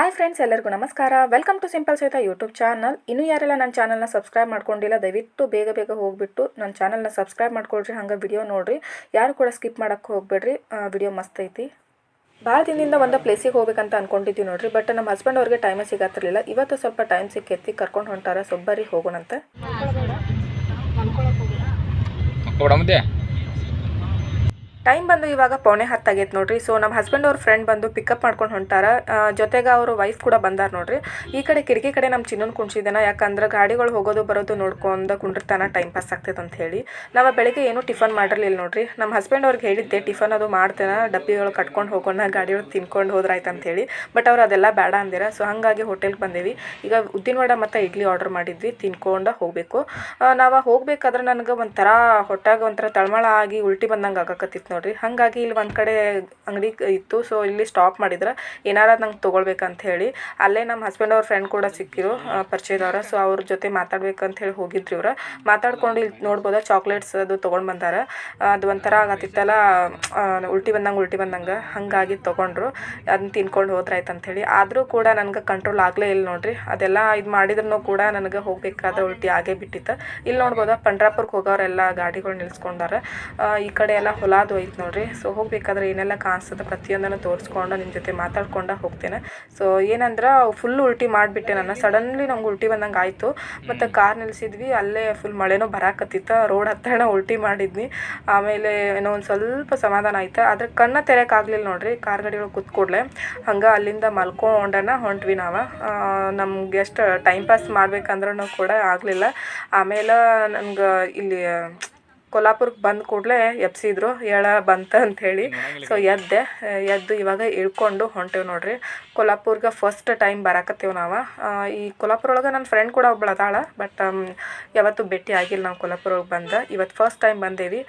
Hi friends ಎಲ್ಲರಿಗೂ ನಮಸ್ಕಾರ. Welcome to simple ಸಹಿತ ಯೂಟ್ಯೂಬ್ ಚಾನಲ್ ಇನ್ನೂ ಯಾರೆಲ್ಲ ನನ್ನ ಚಾನಲ್ನ ಸಬ್ಸ್ಕ್ರೈಬ್ ಮಾಡ್ಕೊಂಡಿಲ್ಲ, ದಯವಿಟ್ಟು ಬೇಗ ಬೇಗ ಹೋಗ್ಬಿಟ್ಟು ನನ್ನ ಚಾನಲ್ನ ಸಬ್ಸ್ಕ್ರೈಬ್ ಮಾಡ್ಕೊಳ್ರಿ, ಹಂಗೆ ವಿಡಿಯೋ ನೋಡಿರಿ. ಯಾರು ಕೂಡ ಸ್ಕಿಪ್ ಮಾಡೋಕ್ಕೆ ಹೋಗಬೇಡ್ರಿ. ವಿಡಿಯೋ ಮಸ್ತ್ ಐತಿ. ಭಾಳ ದಿನದಿಂದ ಒಂದು ಪ್ಲೇಸಿಗೆ ಹೋಗ್ಬೇಕಂತ ಅಂದ್ಕೊಂಡಿದ್ದೀವಿ ನೋಡ್ರಿ ಬಟ್ ನಮ್ಮ ಹಸ್ಬೆಂಡ್ ಅವ್ರಿಗೆ ಟೈಮೇ ಸಿಗತ್ತಿರಲಿಲ್ಲ ಇವತ್ತು ಸ್ವಲ್ಪ ಟೈಮ್ ಸಿಕ್ಕೈತಿ, ಕರ್ಕೊಂಡು ಹೊಂಟಾರ, ಸೊಬ್ಬರಿ ಹೋಗೋಣಂತೆ. ಟೈಮ್ ಬಂದು ಇವಾಗ ಪೌಣೆ ಹತ್ತಾಗೈತೆ ನೋಡ್ರಿ. ಸೊ ನಮ್ಮ ಹಸ್ಬೆಂಡ್ ಅವ್ರ ಫ್ರೆಂಡ್ ಬಂದು ಪಿಕಪ್ ಮಾಡ್ಕೊಂಡು ಹೊಂಟಾರ. ಜೊತೆಗೆ ಅವರು ವೈಫ್ ಕೂಡ ಬಂದಾರ ನೋಡ್ರಿ. ಈ ಕಡೆ ಕಿಟಕಿ ಕಡೆ ನಮ್ಮ ಚಿನ್ನನ್ ಕುಣ್ಸಿದ್ದೇನ ಯಾಕಂದ್ರೆ ಗಾಡಿಗಳು ಹೋಗೋದು ಬರೋದು ನೋಡ್ಕೊಂಡು ಕುಂಡಿರ್ತಾನ ಟೈಮ್ ಪಾಸ್ ಆಗ್ತೈತೆ ಅಂತ ಹೇಳಿ. ನಾವು ಬೆಳಗ್ಗೆ ಏನೂ ಟಿಫನ್ ಮಾಡಿರಲಿಲ್ಲ ನೋಡ್ರಿ. ನಮ್ಮ ಹಸ್ಬೆಂಡ್ ಅವ್ರಿಗೆ ಹೇಳಿದ್ದೆ, ಟಿಫನ್ ಅದು ಮಾಡ್ತೇನೆ. ಡಬ್ಬಿಗಳು ಕಟ್ಕೊಂಡು ಹೋಗೋಣ ಗಾಡಿ ಒಳಗೆ ತಿನ್ಕೊಂಡು ಹೋದ್ರಾಯ್ತು ಅಂತ ಹೇಳಿ. ಬಟ್ ಅವ್ರು ಅದೆಲ್ಲ ಬೇಡ ಅಂದಿರ. ಸೊ ಹಾಗಾಗಿ ಹೋಟೆಲ್ಗೆ ಬಂದೇವಿ. ಈಗ ಉದ್ದಿನ ವಡ ಮತ್ತು ಇಡ್ಲಿ ಆರ್ಡರ್ ಮಾಡಿದ್ವಿ. ತಿನ್ಕೊಂಡು ಹೋಗಬೇಕು. ನಾವು ಹೋಗ್ಬೇಕಾದ್ರೆ ನನಗೆ ಒಂಥರ ಹೊಟ್ಟಾಗ ಒಂಥರ ತಳಮಳ ಆಗಿ ಉಲ್ಟಿ ಬಂದಂಗೆ ಆಗಕತ್ತಿತ್ತು ನೋಡ್ರಿ. ಹಾಗಾಗಿ ಇಲ್ಲಿ ಒಂದು ಕಡೆ ಅಂಗಡಿ ಇತ್ತು. ಸೊ ಇಲ್ಲಿ ಸ್ಟಾಪ್ ಮಾಡಿದ್ರೆ. ಏನಾರ ನಂಗೆ ತೊಗೊಳ್ಬೇಕಂತ ಹೇಳಿ. ಅಲ್ಲೇ ನಮ್ಮ ಹಸ್ಬೆಂಡ್ ಅವ್ರ ಫ್ರೆಂಡ್ ಕೂಡ ಸಿಕ್ಕಿರು ಪರಿಚಯದವ್ರ. ಸೊ ಅವ್ರ ಜೊತೆ ಮಾತಾಡ್ಬೇಕಂತ ಹೇಳಿ ಹೋಗಿದ್ರಿ ಇವ್ರು. ಮಾತಾಡ್ಕೊಂಡು ಇಲ್ಲಿ ನೋಡ್ಬೋದ ಚಾಕ್ಲೇಟ್ಸ್ ಅದು ತೊಗೊಂಡು ಬಂದಾರ. ಅದು ಒಂಥರ ಆಗತ್ತಿತ್ತಲ್ಲ ಉಲ್ಟಿ ಬಂದಂಗೆ ಉಲ್ಟಿ ಬಂದಂಗೆ. ಹಾಗಾಗಿ ತೊಗೊಂಡ್ರು. ಅದನ್ನ ತಿನ್ಕೊಂಡು ಹೋದ್ರಾಯ್ತು ಹೇಳಿ. ಆದರೂ ಕೂಡ ನನಗೆ ಕಂಟ್ರೋಲ್ ಆಗಲೇ ಇಲ್ಲ ನೋಡ್ರಿ. ಅದೆಲ್ಲ ಇದು ಮಾಡಿದ್ರು ಕೂಡ ನನಗೆ ಹೋಗ್ಬೇಕಾದ ಉಲ್ಟಿ ಆಗೇ ಬಿಟ್ಟಿತ್ತು. ಇಲ್ಲಿ ನೋಡ್ಬೋದ ಪಂಡ್ರಾಪುರ್ಗೆ ಹೋಗೋರೆಲ್ಲ ಗಾಡಿಗಳು ನಿಲ್ಸ್ಕೊಂಡಾರ. ಈ ಕಡೆ ಎಲ್ಲ ಹೊಲಾದು ಐತೆ ನೋಡ್ರಿ. ಸೊ ಹೋಗ್ಬೇಕಾದ್ರೆ ಏನೆಲ್ಲ ಕಾಣಿಸ್ತದೆ ಪ್ರತಿಯೊಂದನ್ನು ತೋರಿಸ್ಕೊಂಡು ನಿಮ್ಮ ಜೊತೆ ಮಾತಾಡ್ಕೊಂಡು ಹೋಗ್ತೇನೆ. ಸೊ ಏನಂದ್ರೆ ಫುಲ್ ಉಲ್ಟಿ ಮಾಡಿಬಿಟ್ಟೆ ನಾನು. ಸಡನ್ಲಿ ನಂಗೆ ಉಲ್ಟಿ ಬಂದಂಗೆ ಆಯಿತು. ಮತ್ತು ಕಾರ್ ನಿಲ್ಸಿದ್ವಿ. ಅಲ್ಲೇ ಫುಲ್ ಮಳೆನೂ ಬರಾಕತ್ತಿತ್ತು. ರೋಡ್ ಹತ್ರನ ಉಲ್ಟಿ ಮಾಡಿದ್ವಿ ಆಮೇಲೆ ಏನೋ ಒಂದು ಸ್ವಲ್ಪ ಸಮಾಧಾನ ಆಯ್ತು. ಆದರೆ ಕಣ್ಣ ತೆರೆಯೋಕ್ಕಾಗಲಿಲ್ಲ ನೋಡ್ರಿ. ಕಾರ್ ಗಾಡಿ ಒಳಗೆ ಕೂತ್ಕೊಡ್ಲೆ ಹಂಗೆ ಅಲ್ಲಿಂದ ಮಲ್ಕೊಂಡನ ಹೊಂಟ್ವಿ ನಾವು. ನಮ್ಗೆ ಎಷ್ಟು ಟೈಮ್ ಪಾಸ್ ಮಾಡ್ಬೇಕಂದ್ರೂ ಕೂಡ ಆಗಲಿಲ್ಲ. ಆಮೇಲೆ ನನಗೆ ಇಲ್ಲಿ ಕೊಲ್ಲಾಪುರಕ್ಕೆ ಬಂದ ಕೂಡಲೇ ಎಬ್ಸಿದ್ರು ಏಳ ಬಂತ ಅಂಥೇಳಿ ಸೊ ಎದ್ದೆ ಎದ್ದು ಇವಾಗ ಇಳ್ಕೊಂಡು ಹೊಂಟೇವು ನೋಡ್ರಿ. ಕೊಲ್ಲಾಪುರ್ಗೆ ಫಸ್ಟ್ ಟೈಮ್ ಬರಾಕತ್ತೀವಿ ನಾವು. ಈ ಕೊಲ್ಲಾಪುರ ಒಳಗೆ ನನ್ನ ಫ್ರೆಂಡ್ ಕೂಡ ಒಬ್ಳು ಅದಾಳ ಬಟ್ ಯಾವತ್ತೂ ಭೇಟಿ ಆಗಿಲ್ಲ ನಾವು ಕೊಲ್ಲಾಪುರ ಒಳಗೆ ಬಂದ. ಇವತ್ತು ಫಸ್ಟ್ ಟೈಮ್ ಬಂದೇವಿ.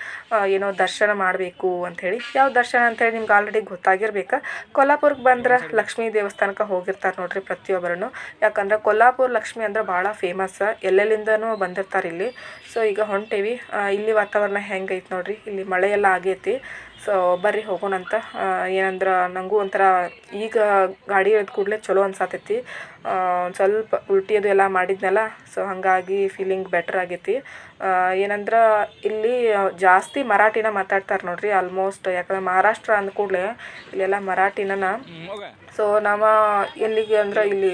ಏನೋ ದರ್ಶನ ಮಾಡಬೇಕು ಅಂಥೇಳಿ ಯಾವ ದರ್ಶನ ಅಂಥೇಳಿ ನಿಮ್ಗೆ ಆಲ್ರೆಡಿ ಗೊತ್ತಾಗಿರ್ಬೇಕು. ಕೊಲ್ಲಾಪುರಕ್ಕೆ ಬಂದ್ರೆ ಲಕ್ಷ್ಮೀ ದೇವಸ್ಥಾನಕ್ಕೆ ಹೋಗಿರ್ತಾರೆ ನೋಡ್ರಿ ಪ್ರತಿಯೊಬ್ಬರೂ ಯಾಕಂದ್ರೆ ಕೊಲ್ಲಾಪುರ ಲಕ್ಷ್ಮಿ ಅಂದ್ರೆ ಭಾಳ ಫೇಮಸ್ ಎಲ್ಲೆಲ್ಲಿಂದನೂ ಬಂದಿರ್ತಾರೆ ಇಲ್ಲಿ. ಸೊ ಈಗ ಹೊಂಟೇವಿ. ಇಲ್ಲಿ ವಾತಾವರಣ ಹೆಂಗೈತೆ ನೋಡ್ರಿ? ಇಲ್ಲಿ ಮಳೆ ಎಲ್ಲ ಆಗೈತಿ. ಸೊ ಬರ್ರಿ ಹೋಗೋಣಂತ ಏನಂದ್ರೆ ನನಗೂ ಒಂಥರ ಈಗ ಗಾಡಿ ಇಳಿದ ಕೂಡಲೇ ಚಲೋ ಅನ್ಸಾತೈತಿ. ಸ್ವಲ್ಪ ಉಲ್ಟಿ ಅದು ಎಲ್ಲ ಮಾಡಿದ್ನಲ್ಲ ಸೊ ಹಾಗಾಗಿ ಫೀಲಿಂಗ್ ಬೆಟರ್ ಆಗೈತಿ. ಏನಂದ್ರೆ, ಇಲ್ಲಿ ಜಾಸ್ತಿ ಮರಾಠಿನ ಮಾತಾಡ್ತಾರೆ ನೋಡ್ರಿ ಆಲ್ಮೋಸ್ಟ್ ಯಾಕಂದ್ರೆ ಮಹಾರಾಷ್ಟ್ರ ಅಂದ ಕೂಡಲೇ ಇಲ್ಲೆಲ್ಲ ಮರಾಠಿನ ಸೊ ನಾವು ಎಲ್ಲಿಗೆ ಅಂದ್ರೆ ಇಲ್ಲಿ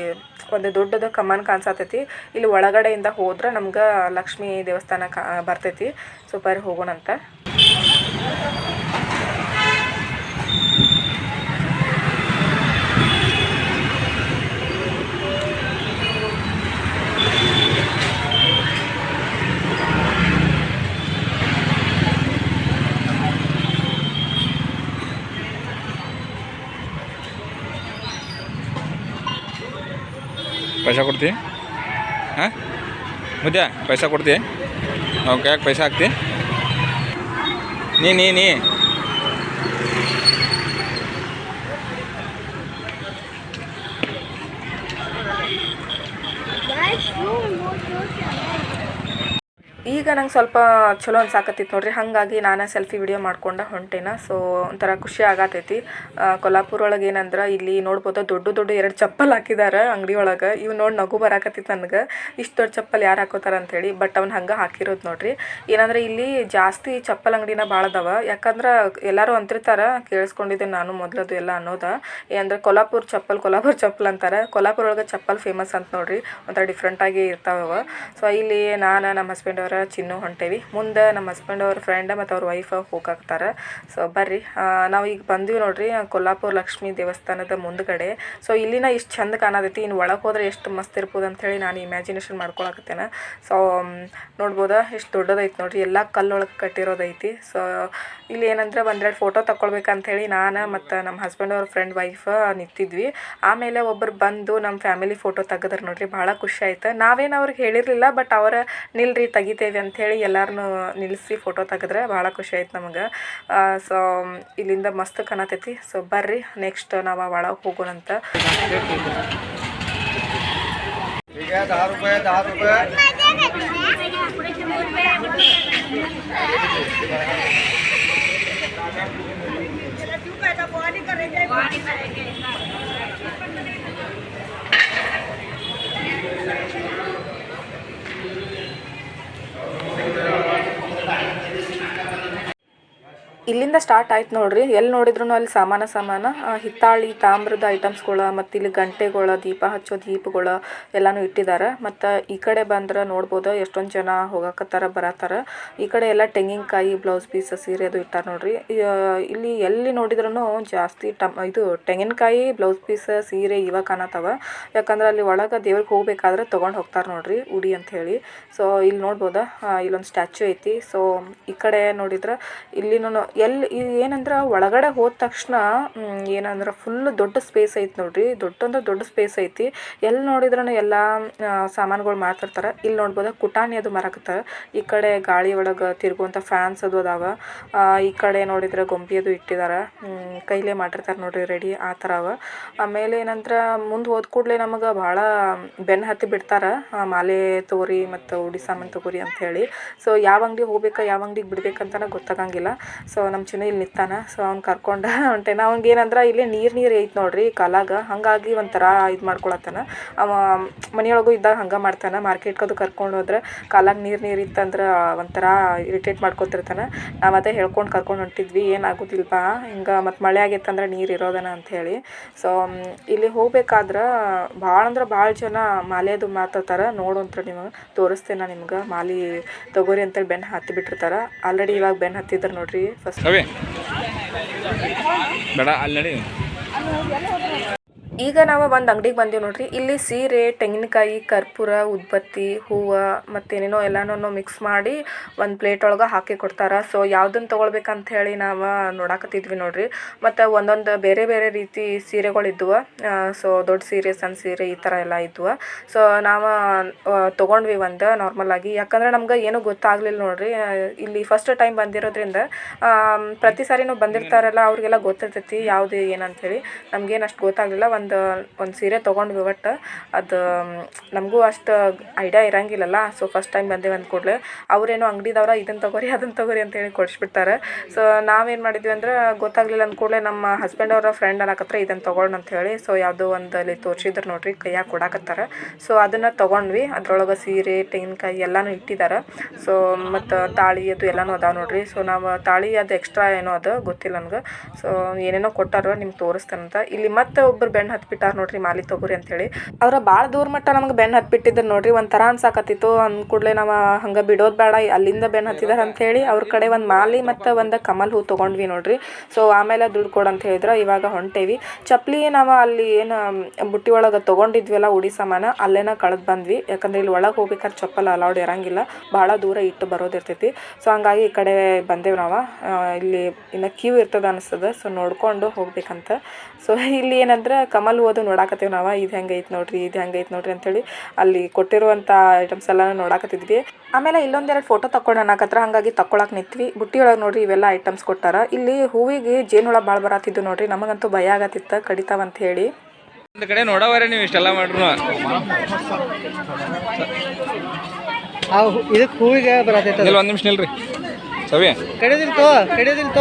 ಒಂದು ದೊಡ್ಡದ ಕಮಾನ್ ಕಾಣಿಸತೈತಿ. ಇಲ್ಲಿ ಒಳಗಡೆಯಿಂದ ಹೋದ್ರೆ ನಮ್ಗೆ ಲಕ್ಷ್ಮೀ ದೇವಸ್ಥಾನ ಕಾ, ಬರ್ತೈತಿ. ಸೊ ಬರ್ರಿ ಹೋಗೋಣಂತ ಪೈಸಾ ಕೊಡ್ತಿ ಹಾಂ ಮುದ್ದೆ ಪೈಸಾ ಕೊಡ್ತಿ ನಾವು ಕೈಯಾಗ ಪೈಸಾ ಹಾಕ್ತಿ ನೀ ನೀ ನೀ ಈಗ ನಂಗೆ ಸ್ವಲ್ಪ ಚಲೋ ಅನ್ಸಾಕತ್ತಿತ್ತು ನೋಡ್ರಿ. ಹಾಗಾಗಿ ನಾನು ಸೆಲ್ಫಿ ವಿಡಿಯೋ ಮಾಡ್ಕೊಂಡ ಹೊಂಟೇನ. ಸೊ ಒಂಥರ ಖುಷಿ ಆಗತೈತಿ. ಕೊಲ್ಹಾಪುರ ಒಳಗೆ ಏನಂದ್ರೆ, ಇಲ್ಲಿ ನೋಡ್ಬೋದು ದೊಡ್ಡ ದೊಡ್ಡ ಎರಡು ಚಪ್ಪಲ್ ಹಾಕಿದ್ದಾರೆ ಅಂಗಡಿ ಒಳಗೆ. ಇವು ನೋಡಿ ನಗು ಬರಾಕತ್ತಿತ್ತು ನನಗೆ. ಇಷ್ಟು ದೊಡ್ಡ ಚಪ್ಪಲ್ ಯಾರು ಹಾಕೋತಾರ ಅಂತೇಳಿ ಬಟ್ ಅವ್ನು ಹಂಗೆ ಹಾಕಿರೋದು ನೋಡ್ರಿ. ಏನಂದ್ರೆ ಇಲ್ಲಿ ಜಾಸ್ತಿ ಚಪ್ಪಲ್ ಅಂಗಡಿನ ಭಾಳ ಅದಾವ. ಯಾಕಂದ್ರೆ ಎಲ್ಲರೂ ಅಂತಿರ್ತಾರೆ ಕೇಳಿಸ್ಕೊಂಡಿದ್ದೆ ನಾನು ಮೊದಲದು ಎಲ್ಲ ಅನ್ನೋದ. ಏನಂದ್ರೆ ಕೊಲ್ಲಾಪುರ ಚಪ್ಪಲ್ ಕೊಲ್ಲಾಪುರ ಚಪ್ಪಲ್ ಅಂತಾರೆ. ಕೊಲ್ಲಾಪುರ ಒಳಗೆ ಚಪ್ಪಲ್ ಫೇಮಸ್ ಅಂತ ನೋಡ್ರಿ. ಒಂಥರ ಡಿಫ್ರೆಂಟಾಗಿ ಇರ್ತಾವ ಸೊ ಇಲ್ಲಿ ನಾನು ನಮ್ಮ ಹಸ್ಬೆಂಡ್ ಅವರ ಚಿನ್ನು ಹೊಂಟೇವಿ. ಮುಂದೆ ನಮ್ಮ ಹಸ್ಬೆಂಡ್ ಅವ್ರ ಫ್ರೆಂಡ್ ಮತ್ತು ಅವ್ರ ವೈಫ್ ಹೋಗಾಕ್ತಾರ. ಸೊ ಬರ್ರಿ. ನಾವು ಈಗ ಬಂದ್ವಿ ನೋಡ್ರಿ, ಕೊಲ್ಲಾಪುರ ಲಕ್ಷ್ಮೀ ದೇವಸ್ಥಾನದ ಮುಂದ್ಗಡೆ. ಸೊ ಇಲ್ಲಿನ ಇಷ್ಟು ಚಂದ ಕಾಣತೈತಿ. ಇನ್ನು ಒಳಗೆ ಹೋದ್ರೆ ಎಷ್ಟು ಮಸ್ತ್ ಇರ್ಬೋದು ಅಂಥೇಳಿ ನಾನು ಇಮ್ಯಾಜಿನೇಷನ್ ಮಾಡ್ಕೊಳಕತ್ತೇನೆ. ಸೊ ನೋಡ್ಬೋದಾ? ಎಷ್ಟು ದೊಡ್ಡದೈತಿ ನೋಡ್ರಿ. ಎಲ್ಲ ಕಲ್ಲೊಳಗೆ ಕಟ್ಟಿರೋದೈತಿ. ಸೊ ಇಲ್ಲಿ ಏನಂದ್ರೆ ಒಂದೆರಡು ಫೋಟೋ ತಗೊಳ್ಬೇಕಂಥೇಳಿ ನಾನು ಮತ್ತು ನಮ್ಮ ಹಸ್ಬೆಂಡ್ ಅವ್ರ ಫ್ರೆಂಡ್ ವೈಫ್ ನಿಂತಿದ್ವಿ. ಆಮೇಲೆ ಒಬ್ಬರು ಬಂದು ನಮ್ಮ ಫ್ಯಾಮಿಲಿ ಫೋಟೋ ತೆಗೆದ್ರು ನೋಡ್ರಿ. ಭಾಳ ಖುಷಿ ಆಯ್ತು. ನಾವೇನು ಅವ್ರಿಗೆ ಹೇಳಿರಲಿಲ್ಲ ಬಟ್ ಅವರ ನಿಲ್ರಿ ತೆಗಿತೇವೆ ಅಂಥೇಳಿ ಎಲ್ಲರನ್ನೂ ನಿಲ್ಲಿಸಿ ಫೋಟೋ ತೆಗೆದ್ರೆ ಭಾಳ ಖುಷಿ ಆಯ್ತು ನಮಗೆ. ಸೊ ಇಲ್ಲಿಂದ ಮಸ್ತ್ ಕಾಣತೈತಿ. ಸೊ ಬರ್ರಿ ನೆಕ್ಸ್ಟ್ ನಾವು ಒಳಗೆ ಹೋಗೋಣಂತ Thank you. Obrigado. ಇಲ್ಲಿಂದ ಸ್ಟಾರ್ಟ್ ಆಯ್ತು ನೋಡ್ರಿ. ಎಲ್ಲಿ ನೋಡಿದ್ರು ಅಲ್ಲಿ ಸಾಮಾನ ಸಾಮಾನ ಹಿತ್ತಾಳಿ, ತಾಮ್ರದ ಐಟಮ್ಸ್ಗಳು, ಮತ್ತು ಇಲ್ಲಿ ಗಂಟೆಗಳ, ದೀಪ ಹಚ್ಚೋ ದೀಪಗಳು ಎಲ್ಲಾನು ಇಟ್ಟಿದ್ದಾರೆ ಮತ್ತು ಈ ಕಡೆ ಬಂದ್ರೆ ನೋಡ್ಬೋದು ಎಷ್ಟೊಂದು ಜನ ಹೋಗಕತ್ತಾರ, ಬರತ್ತಾರ. ಈ ಕಡೆ ಎಲ್ಲ ತೆಂಗಿನಕಾಯಿ ಬ್ಲೌಸ್ ಪೀಸ್ ಸೀರೆ ಅದು ಇಟ್ಟಾರ ನೋಡ್ರಿ. ಇಲ್ಲಿ ಎಲ್ಲಿ ನೋಡಿದ್ರು ಜಾಸ್ತಿ ಟಮ್, ಇದು ತೆಂಗಿನಕಾಯಿ ಬ್ಲೌಸ್ ಪೀಸ್ ಸೀರೆ ಇವಾಗ ಕಾಣತ್ತವ. ಯಾಕಂದ್ರೆ ಅಲ್ಲಿ ಒಳಗೆ ದೇವ್ರಿಗೆ ಹೋಗ್ಬೇಕಾದ್ರೆ ತೊಗೊಂಡು ಹೋಗ್ತಾರೆ ನೋಡ್ರಿ ಉಡಿ ಅಂತ ಹೇಳಿ. ಸೊ ಇಲ್ಲಿ ನೋಡ್ಬೋದಾ ಇಲ್ಲೊಂದು ಸ್ಟ್ಯಾಚು ಐತಿ. ಸೊ ಈ ಕಡೆ ನೋಡಿದ್ರೆ ಇಲ್ಲಿನೂ ಎಲ್ಲಿ ಏನಂದ್ರೆ ಒಳಗಡೆ ಹೋದ ತಕ್ಷಣ ಏನಂದ್ರೆ ಫುಲ್ ದೊಡ್ಡ ಸ್ಪೇಸ್ ಐತಿ ನೋಡ್ರಿ. ದೊಡ್ಡ ಅಂದ್ರೆ ದೊಡ್ಡ ಸ್ಪೇಸ್ ಐತಿ. ಎಲ್ಲಿ ನೋಡಿದ್ರೂ ಎಲ್ಲ ಸಾಮಾನುಗಳು ಮಾತಾಡ್ತಾರೆ ಇಲ್ಲಿ ನೋಡ್ಬೋದು ಕುಟಾಣಿ ಅದು ಮಾರಾಕತ್ತಾರ. ಈ ಕಡೆ ಗಾಳಿ ಒಳಗೆ ತಿರುಗುವಂಥ ಫ್ಯಾನ್ಸ್ ಅದು ಅದಾವ. ಈ ಕಡೆ ನೋಡಿದ್ರೆ ಗೊಂಬಿ ಅದು ಇಟ್ಟಿದ್ದಾರೆ ಕೈಲೇ ಮಾಡಿರ್ತಾರೆ ನೋಡ್ರಿ ರೆಡಿ ಆ ಥರ ಅವ. ಆಮೇಲೆ ಏನಂದ್ರೆ ಮುಂದೆ ಹೋದ ಕೂಡಲೇ ನಮಗೆ ಭಾಳ ಬೆನ್ನು ಹತ್ತಿ ಬಿಡ್ತಾರೆ. ಮಾಲೆ ತೋರಿ ಮತ್ತು ಉಡಿ ಸಾಮಾನು ತಗೋರಿ ಅಂತ ಹೇಳಿ. ಸೊ ಯಾವ ಅಂಗಡಿ ಹೋಗ್ಬೇಕು, ಯಾವ ಅಂಗಡಿಗೆ ಬಿಡ್ಬೇಕಂತನ ಗೊತ್ತಾಗಂಗಿಲ್ಲ. ಸೊ ನಮ್ಮ ಚಿನ್ನ ಇಲ್ಲಿ ನಿಂತಾನ. ಸೊ ಅವ್ನು ಕರ್ಕೊಂಡು ಹೊಂಟೇನ ಅವ್ನಿಗೆ ಏನಂದ್ರೆ, ಇಲ್ಲಿ ನೀರು ನೀರು ಐತೆ ನೋಡ್ರಿ ಕಾಲಾಗ, ಹಾಗಾಗಿ ಒಂಥರ ಇದು ಮಾಡ್ಕೊಳತ್ತಾನ. ಅವ ಮನೆಯೊಳಗೂ ಇದ್ದಾಗ ಹಂಗೆ ಮಾಡ್ತಾನೆ. ಮಾರ್ಕೆಟ್ಗದು ಕರ್ಕೊಂಡು ಹೋದ್ರೆ, ಕಾಲಾಗ ನೀರು ನೀರು ಇತ್ತಂದ್ರೆ ಒಂಥರ ಇರಿಟೇಟ್ ಮಾಡ್ಕೊತಿರ್ತಾನೆ. ನಾವು ಅದೇ ಹೇಳ್ಕೊಂಡು ಕರ್ಕೊಂಡು ಹೊಂಟಿದ್ವಿ ಏನಾಗೋದಿಲ್ಪ ಹಿಂಗೆ ಮತ್ತು ಮಳೆ ಆಗೈತಂದ್ರೆ ನೀರು ಇರೋದನ ಅಂಥೇಳಿ ಸೊ ಇಲ್ಲಿ ಹೋಗ್ಬೇಕಾದ್ರೆ ಭಾಳ ಅಂದ್ರೆ ಭಾಳ ಜನ ಮಾಲೆದು ಮಾತಾಡ್ತಾರೆ. ನೋಡುವಂಥ ನಿಮಗೆ, ತೋರಿಸ್ತೇನೆ ನಿಮ್ಗೆ. ಮಾಲಿ ತೊಗೋರಿ ಅಂತೇಳಿ ಬೆನ್ನು ಹತ್ತಿ ಬಿಟ್ಟಿರ್ತಾರೆ ಆಲ್ರೆಡಿ ಇವಾಗ ಬೆನ್ನು ಹತ್ತಿದ್ರು ನೋಡ್ರಿ ಫಸ್ಟ್ ಸವಿ ಬೇಡ ಅಲ್ಲಿ ನಡಿ ಈಗ ನಾವು ಒಂದು ಅಂಗಡಿಗೆ ಬಂದೀವಿ ನೋಡ್ರಿ. ಇಲ್ಲಿ ಸೀರೆ, ತೆಂಗಿನಕಾಯಿ, ಕರ್ಪೂರ, ಉದ್ಬತ್ತಿ, ಹೂವು ಮತ್ತೇನೇನೋ ಎಲ್ಲನೂ ಮಿಕ್ಸ್ ಮಾಡಿ ಒಂದು ಪ್ಲೇಟ್ ಒಳಗೆ ಹಾಕಿ ಕೊಡ್ತಾರೆ. ಸೊ ಯಾವುದನ್ನು ತೊಗೊಳ್ಬೇಕಂತ ಹೇಳಿ ನಾವು ನೋಡಾಕತ್ತಿದ್ವಿ ನೋಡ್ರಿ. ಮತ್ತು ಒಂದೊಂದು ಬೇರೆ ಬೇರೆ ರೀತಿ ಸೀರೆಗಳಿದ್ವು ಸೊ ದೊಡ್ಡ ಸೀರೆ ಸಣ್ಣ ಸೀರೆ ಈ ಥರ ಎಲ್ಲ ಇದ್ವು. ಸೊ ನಾವು ತೊಗೊಂಡ್ವಿ ಒಂದು ನಾರ್ಮಲ್ ಆಗಿ. ಯಾಕಂದ್ರೆ ನಮ್ಗೆ ಏನೂ ಗೊತ್ತಾಗಲಿಲ್ಲ ನೋಡ್ರಿ. ಇಲ್ಲಿ ಫಸ್ಟ್ ಟೈಮ್ ಬಂದಿರೋದ್ರಿಂದ ಪ್ರತಿ ಸಾರಿನೂ ಬಂದಿರ್ತಾರಲ್ಲ, ಅವ್ರಿಗೆಲ್ಲ ಗೊತ್ತಿರ್ತೈತಿ ಯಾವುದು ಏನಂತೇಳಿ ನಮ್ಗೇನು ಅಷ್ಟು ಗೊತ್ತಾಗಲಿಲ್ಲ. ಒಂದು ಒಂದು ಒಂದು ಸೀರೆ ತೊಗೊಂಡ್ವಿ ಒಟ್ಟು. ಅದು ನಮಗೂ ಅಷ್ಟು ಐಡಿಯಾ ಇರಂಗಿಲ್ಲಲ್ಲ. ಸೊ ಫಸ್ಟ್ ಟೈಮ್ ಬಂದೇವೆ ಅಂದ ಕೂಡಲೇ ಅವರೇನೋ ಅಂಗಡಿದವ್ರ ಇದನ್ನು ತಗೋರಿ ಅದನ್ನು ತಗೋರಿ ಅಂತೇಳಿ ಕೊಡಿಸ್ಬಿಡ್ತಾರೆ. ಸೊ ನಾವೇನು ಮಾಡಿದ್ವಿ ಅಂದ್ರೆ, ಗೊತ್ತಾಗ್ಲಿಲ್ಲ ಅಂದ ಕೂಡಲೇ ನಮ್ಮ ಹಸ್ಬೆಂಡ್ ಅವರ ಫ್ರೆಂಡ್ ಅನ್ನಕತ್ರ ಇದನ್ನು ತೊಗೊಳ್ಳೋಣ ಅಂತ ಹೇಳಿ ಸೊ ಯಾವುದೋ ಒಂದು ಅಲ್ಲಿ ತೋರಿಸಿದ್ರು ನೋಡಿರಿ, ಕೈಯಾಗ ಕೊಡಾಕತ್ತಾರ. ಸೊ ಅದನ್ನು ತೊಗೊಂಡ್ವಿ. ಅದರೊಳಗೆ ಸೀರೆ, ತೆಂಗಿನಕಾಯಿ ಎಲ್ಲನೂ ಇಟ್ಟಿದ್ದಾರೆ ಸೊ ಮತ್ತು ತಾಳಿ ಅದು ಎಲ್ಲನೂ ಅದಾವೆ ನೋಡಿರಿ. ಸೊ ನಾವು ತಾಳಿ ಅದು ಎಕ್ಸ್ಟ್ರಾ ಏನೋ ಅದು, ಗೊತ್ತಿಲ್ಲ ನನಗೆ. ಸೊ ಏನೇನೋ ಕೊಟ್ಟಾರ, ನಿಮ್ಗೆ ತೋರಿಸ್ತಾನಂತ. ಇಲ್ಲಿ ಮತ್ತೆ ಒಬ್ಬರು ಬೆನ್ನು ಹತ್ಬಿಟ್ಟಾರ ನೋಡ್ರಿ ಮಾಲಿ ತೊಗೋರಿ ಅಂತೇಳಿ. ಅವ್ರ ಭಾಳ ದೂರ ಮಟ್ಟ ನಮ್ಗೆ ಬೆನ್ನು ಹತ್ಬಿಟ್ಟಿದ್ರು ನೋಡ್ರಿ ಒಂಥರ ಅನ್ಸಾಕತ್ತಿತ್ತು. ಅಂದ ಕೂಡಲೇ ನಾವು ಹಂಗೆ ಬಿಡೋದು ಬೇಡ ಅಲ್ಲಿಂದ ಬೆನ್ನು ಹತ್ತಿದಾರ ಅಂತ ಹೇಳಿ ಅವ್ರ ಕಡೆ ಒಂದು ಮಾಲಿ ಮತ್ತು ಒಂದು ಕಮಲ್ ಹೂ ತೊಗೊಂಡ್ವಿ ನೋಡ್ರಿ. ಸೊ ಆಮೇಲೆ ದುಡ್ಡು ಕೊಡು ಅಂತ ಹೇಳಿದ್ರೆ, ಇವಾಗ ಹೊಂಟೇವಿ. ಚಪ್ಪಲಿ ನಾವು ಅಲ್ಲಿ ಏನು ಬುಟ್ಟಿ ಒಳಗೆ ತೊಗೊಂಡಿದ್ವಲ್ಲ ಉಡಿ ಸಾಮಾನ, ಅಲ್ಲೇನ ಕಳೆದು ಬಂದ್ವಿ. ಯಾಕಂದ್ರೆ ಇಲ್ಲಿ ಒಳಗೆ ಹೋಗ್ಬೇಕಾದ್ರೆ ಚಪ್ಪಲ್ ಅಲೌಡ್ ಇರಂಗಿಲ್ಲ ಭಾಳ ದೂರ ಇಟ್ಟು ಬರೋದಿರ್ತೈತಿ ಸೊ ಹಂಗಾಗಿ ಈ ಕಡೆ ಬಂದೇವು ನಾವು. ಇಲ್ಲಿ ಇನ್ನು ಕ್ಯೂ ಇರ್ತದೆ ಅನಿಸ್ತದೆ, ಸೊ ನೋಡ್ಕೊಂಡು ಹೋಗ್ಬೇಕಂತ. ಸೊ ಇಲ್ಲಿ ಏನಂದ್ರೆ ಕಮಲ್ ಓದು ನೋಡಾಕತ್ತೀವಿ ನಾವು ಇದು ಹೆಂಗೈತೆ ನೋಡ್ರಿ ಇದು ಹೆಂಗೈತೆ ನೋಡ್ರಿ ಅಂತೇಳಿ ಅಲ್ಲಿ ಕೊಟ್ಟಿರುವಂಥ ಐಟಮ್ಸ್ ಎಲ್ಲ ನೋಡಾಕತ್ತಿದ್ವಿ. ಆಮೇಲೆ ಇಲ್ಲೊಂದೆರಡು ಫೋಟೋ ತಕೊಂಡು ಅನ್ನಕತ್ರ ಹಾಗಾಗಿ ತಕ್ಕೊಳಕ್ಕೆ ನಿಂತ್ವಿ. ಬುಟ್ಟಿ ಒಳಗೆ ನೋಡ್ರಿ ಇವೆಲ್ಲ ಐಟಮ್ಸ್ ಕೊಟ್ಟಾರ. ಇಲ್ಲಿ ಹೂವಿಗೆ ಜೇನುಳ ಭಾಳ ಬರತ್ತಿದ್ದು ನೋಡ್ರಿ ನಮಗಂತೂ ಭಯ ಆಗತ್ತಿತ್ತ ಕಡಿತಾವಂತ ಹೇಳಿ. ಒಂದು ಕಡೆ ನೋಡವರೆ ನೀವು ಇಷ್ಟೆಲ್ಲ ಮಾಡ್ರು. ಆ ಹೂ- ಇದಕ್ಕೆ ಹೂವಿಗೆ ಬರತೈತೆ ಇಲ್ಲಿ ಒಂದು ನಿಮಿಷ ನಿಲ್ರಿ. ಸವಿ ಕಡಿಯೋದಿಲ್ಲ ತೋ ಕಡಿಯೋದಿಲ್ಲ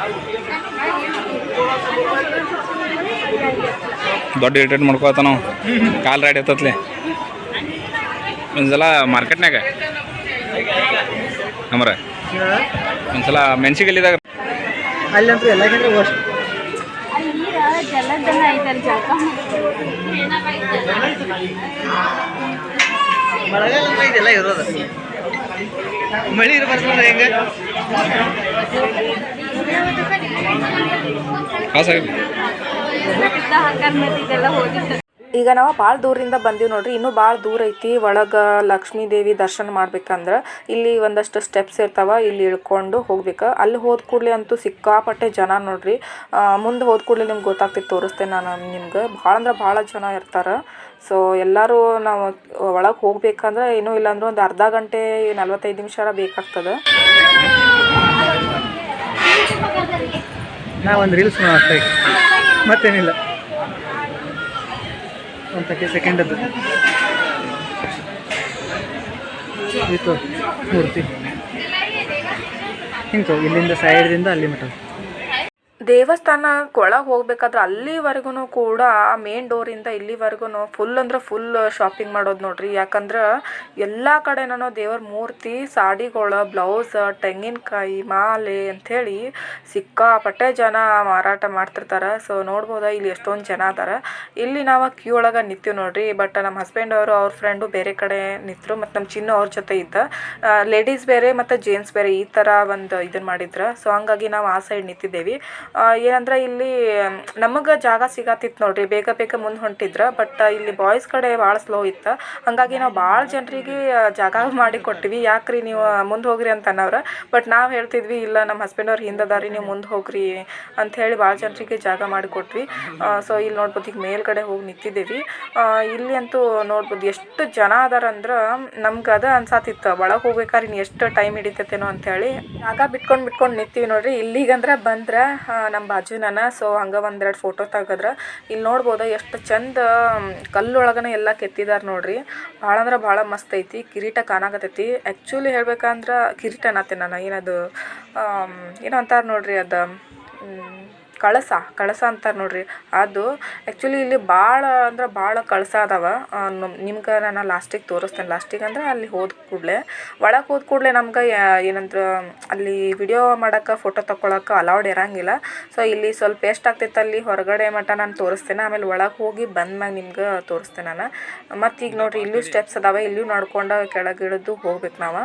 ದೊಡ್ಡ ಇರಿಟೇಟ್ ಮಾಡ್ಕೋತ ನಾವು ಕಾಲ್ ರೈಡ್ ಇರ್ತತ್ಲಿ. ಒಂದ್ಸಲ ಮಾರ್ಕೆಟ್ನಾಗ ಅಮರ ಒಂದ್ಸಲ ಮೆಣಸಿಗಲ್ಲಿದಾಗ. ಅಲ್ಲಂತೂ ಎಲ್ಲಕ್ಕಿಂತ ಮಳೆಗಾಲ ಇದೆಲ್ಲ ಇರೋದು. ಮಳೆ ಇರಬಾರ್ದು ಹೆಂಗೆ? ಈಗ ನಾವು ಭಾಳ ದೂರಿಂದ ಬಂದೀವಿ ನೋಡ್ರಿ, ಇನ್ನೂ ಭಾಳ ದೂರ ಐತಿ. ಒಳಗೆ ಲಕ್ಷ್ಮೀ ದೇವಿ ದರ್ಶನ ಮಾಡ್ಬೇಕಂದ್ರೆ ಇಲ್ಲಿ ಒಂದಷ್ಟು ಸ್ಟೆಪ್ಸ್ ಇರ್ತಾವ, ಇಲ್ಲಿ ಇಳ್ಕೊಂಡು ಹೋಗ್ಬೇಕು. ಅಲ್ಲಿ ಹೋದ ಕೂಡಲೇ ಅಂತೂ ಸಿಕ್ಕಾಪಟ್ಟೆ ಜನ ನೋಡ್ರಿ. ಮುಂದೆ ಹೋದ ಕೂಡಲೇ ನಿಮ್ಗೆ ಗೊತ್ತಾಗ್ತಿತ್ತು, ತೋರಿಸ್ತೇನೆ ನಾನು ನಿಮ್ಗೆ. ಭಾಳ ಅಂದ್ರೆ ಭಾಳ ಜನ ಇರ್ತಾರೆ. ಸೊ ಎಲ್ಲರೂ ನಾವು ಒಳಗೆ ಹೋಗ್ಬೇಕಂದ್ರೆ ಏನೂ ಇಲ್ಲಾಂದ್ರೆ ಒಂದು ಅರ್ಧ ಗಂಟೆ, ನಲ್ವತ್ತೈದು ನಿಮಿಷ ಬೇಕಾಗ್ತದೆ. ನಾವು ಒಂದು ರೀಲ್ಸ್ ಮಾಡ್ತಾ ಮತ್ತೇನಿಲ್ಲ. ಒಂದು ಸೆಕೆಂಡ್ ಸೆಕೆಂಡದ್ದು ಇತ್ತು ಮೂರ್ತಿ. ಹಿಂಗೆ ಇಲ್ಲಿಂದ ಸೈಡ್ದಿಂದ ಅಲ್ಲಿ ಮಟ್ಟ ದೇವಸ್ಥಾನಕ್ಕೆ ಒಳಗೆ ಹೋಗ್ಬೇಕಾದ್ರೆ ಅಲ್ಲಿವರೆಗೂ ಕೂಡ ಮೇನ್ ಡೋರಿಂದ ಇಲ್ಲಿವರೆಗೂ ಫುಲ್ ಅಂದ್ರೆ ಫುಲ್ ಶಾಪಿಂಗ್ ಮಾಡೋದು ನೋಡ್ರಿ. ಯಾಕಂದ್ರೆ ಎಲ್ಲ ಕಡೆನೂ ದೇವ್ರ ಮೂರ್ತಿ, ಸಾಡಿಗಳು ಬ್ಲೌಸ್ ತೆಂಗಿನಕಾಯಿ, ಮಾಲೆ ಅಂಥೇಳಿ ಸಿಕ್ಕಾಪಟ್ಟೆ ಜನ ಮಾರಾಟ ಮಾಡ್ತಿರ್ತಾರೆ. ಸೊ ನೋಡ್ಬೋದ ಇಲ್ಲಿ ಎಷ್ಟೊಂದು ಜನ ಅದಾರ. ಇಲ್ಲಿ ನಾವು ಕ್ಯೂ ಒಳಗೆ ನಿಂತೀವಿ ನೋಡ್ರಿ. ಬಟ್ ನಮ್ಮ ಹಸ್ಬೆಂಡ್ ಅವರು, ಅವ್ರ ಫ್ರೆಂಡು ಬೇರೆ ಕಡೆ ನಿಂತರು. ಮತ್ತು ನಮ್ಮ ಚಿನ್ನ ಅವ್ರ ಜೊತೆ ಇದ್ದ. ಲೇಡೀಸ್ ಬೇರೆ ಮತ್ತು ಜೆಂಟ್ಸ್ ಬೇರೆ ಈ ಥರ ಒಂದು ಇದನ್ನು ಮಾಡಿದ್ರು. ಸೊ ಹಂಗಾಗಿ ನಾವು ಆ ಸೈಡ್ ನಿಂತಿದ್ದೇವೆ. ಏನಂದ್ರೆ ಇಲ್ಲಿ, ನಮಗೆ ಜಾಗ ಸಿಗತಿತ್ತು ನೋಡ್ರಿ, ಬೇಗ ಬೇಗ ಮುಂದೆ ಹೊಂಟಿದ್ರ ಬಟ್ ಇಲ್ಲಿ ಬಾಯ್ಸ್ ಕಡೆ ಭಾಳ ಸ್ಲೋ ಇತ್ತು. ಹಾಗಾಗಿ ನಾವು ಭಾಳ ಜನರಿಗೆ ಜಾಗ ಮಾಡಿ ಕೊಟ್ಟಿವಿ. ಯಾಕ್ರಿ ನೀವು ಮುಂದೆ ಹೋಗ್ರಿ ಅಂತ ಅನ್ನೋರು ಬಟ್ ನಾವು ಹೇಳ್ತಿದ್ವಿ, ಇಲ್ಲ ನಮ್ಮ ಹಸ್ಬೆಂಡ್ ಅವ್ರು ಹಿಂದದಾರಿ ನೀವು ಮುಂದೆ ಹೋಗ್ರಿ ಅಂತ ಹೇಳಿ ಭಾಳ ಜನರಿಗೆ ಜಾಗ ಮಾಡಿ ಕೊಟ್ವಿ. ಸೊ ಇಲ್ಲಿ ನೋಡ್ಬೋದು, ಈಗ ಮೇಲ್ಗಡೆ ಹೋಗಿ ನಿಂತಿದ್ದೀವಿ. ಇಲ್ಲಿ ಅಂತೂ ನೋಡ್ಬೋದು, ಎಷ್ಟು ಜನ ಅದಾರಂದ್ರೆ ನಮ್ಗೆ ಅದ ಅನ್ಸಾತಿತ್ತು. ಒಳಗೆ ಹೋಗ್ಬೇಕಾದ್ರೆ ಇನ್ನು ಎಷ್ಟು ಟೈಮ್ ಹಿಡಿತೈತೇನೋ ಅಂತೇಳಿ ಜಾಗ ಬಿಟ್ಕೊಂಡು ಬಿಟ್ಕೊಂಡು ನಿಂತೀವಿ ನೋಡ್ರಿ. ಇಲ್ಲಿಗಂದ್ರೆ ಬಂದ್ರೆ ನಮ್ಮ ಬಾಜುನ ಸೊ ಹಂಗೆ ಒಂದೆರಡು ಫೋಟೋ ತೆಗದ್ರ. ಇಲ್ಲಿ ನೋಡ್ಬೋದು ಎಷ್ಟು ಚಂದ ಕಲ್ಲೊಳಗನ ಎಲ್ಲ ಕೆತ್ತಿದಾರೆ ನೋಡ್ರಿ. ಭಾಳ ಅಂದ್ರೆ ಭಾಳ ಮಸ್ತ್ ಐತಿ, ಕಿರೀಟ ಕಾಣಾಕತ್ತೈತಿ. ಆ್ಯಕ್ಚುಲಿ ಹೇಳ್ಬೇಕಂದ್ರೆ ಕಿರೀಟ ಅನ್ನತ್ತೆ ನಾನು. ಏನದು ಏನೋ ಅಂತಾರೆ ನೋಡ್ರಿ ಅದು ಕಳಸ ಕಳಸ ಅಂತಾರೆ ನೋಡ್ರಿ. ಅದು ಆ್ಯಕ್ಚುಲಿ ಇಲ್ಲಿ ಭಾಳ ಅಂದ್ರೆ ಭಾಳ ಕಳಸ ಅದಾವ. ನಿಮ್ಗೆ ನಾನು ಲಾಸ್ಟಿಗೆ ತೋರಿಸ್ತೇನೆ. ಲಾಸ್ಟಿಗೆ ಅಂದ್ರೆ ಅಲ್ಲಿ ಹೋದ ಕೂಡಲೇ ಒಳಗೆ ಹೋದ ಕೂಡಲೇ ನಮ್ಗೆ ಏನಂದ್ರೆ ಅಲ್ಲಿ ವಿಡಿಯೋ ಮಾಡೋಕೆ ಫೋಟೋ ತಗೊಳಕ್ಕೆ ಅಲೌಡ್ ಇರಂಗಿಲ್ಲ. ಸೊ ಇಲ್ಲಿ ಸ್ವಲ್ಪ ಎಷ್ಟು ಆಗ್ತೈತೆ ಅಲ್ಲಿ ಹೊರಗಡೆ ಮಟ್ಟ ನಾನು ತೋರಿಸ್ತೇನೆ. ಆಮೇಲೆ ಒಳಗೆ ಹೋಗಿ ಬಂದ್ಮ್ಯಾಗ ನಿಮ್ಗೆ ತೋರಿಸ್ತೇನೆ ನಾನು. ಮತ್ತು ಈಗ ನೋಡಿರಿ ಇಲ್ಲೂ ಸ್ಟೆಪ್ಸ್ ಅದಾವೆ. ಇಲ್ಲೂ ನೋಡ್ಕೊಂಡು ಕೆಳಗೆ ಇಳಿದು ಹೋಗ್ಬೇಕು ನಾವು.